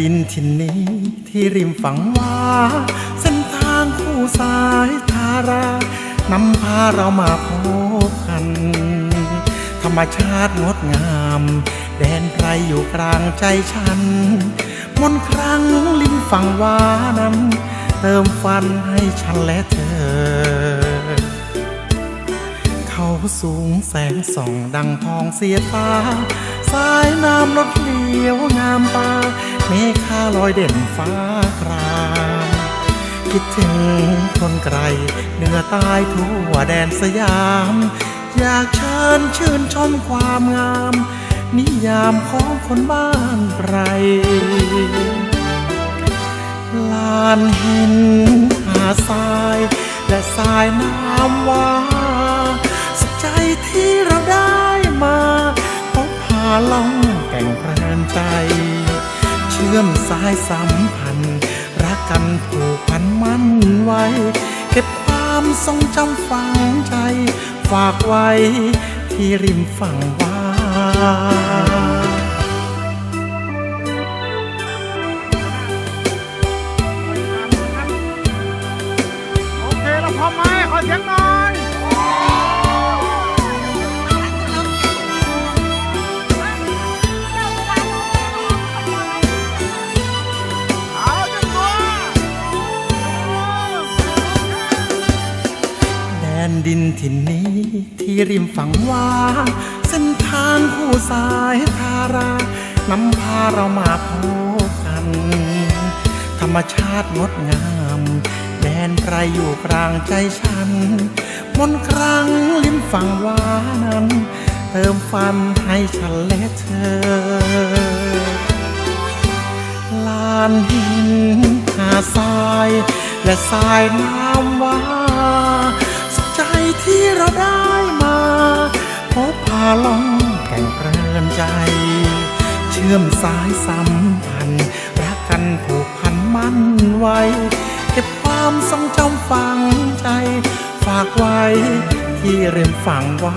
ถิ่นนี้ที่ริมฝั่งว่าเส้นทางคู่สายทารานำพาเรามาพบกัน ธรรมชาติงดงาม แดนไพรอยู่กลางใจฉัน มนต์ครั้งริมฝั่งว่านั้น เติมฟันให้ฉันและเธอ เขาสูงแสงส่องดังทองเสียฟ้าสายน้ำลดลี ลอยเด่นฟ้าคราม คิดถึงคนไกลเหนือใต้ทั่วแดนสยาม อยากเชิญชื่นชมความงาม นิยามของคนบ้านไกรลานหินหาทราย และสายน้ำว่าสุขใจที่เราได้มาพบพาล่องแก่งเพลินใจ ชื่อมสายสัมพันธ์ รักกันผูกพันมั่นไว้ เก็บความทรงจำฝังใจ ฝากไว้ ที่ริมฝั่งว่าโอเคเราพร้อมไหมขอเสียงหน่อย ดินถิ่นนี้ ที่ริมฝั่งว่าเส้นทางคู่สายทารานำพาเรามาพบกัน ธรรมชาติงดงามแดนไพรอยู่กลางใจฉัน มนครั้งริมฝั่งว่านั้น เติมฟันให้ฉันและเธอ ลานหินหาทรายและสายน้ำวา ล่องแก่งเพลินใจ เชื่อมสายสัมพันธ์รักกันผูกพันมั่นไว้ เก็บความทรงจำฝังใจ ฝากไว้ที่เริมฝังว่า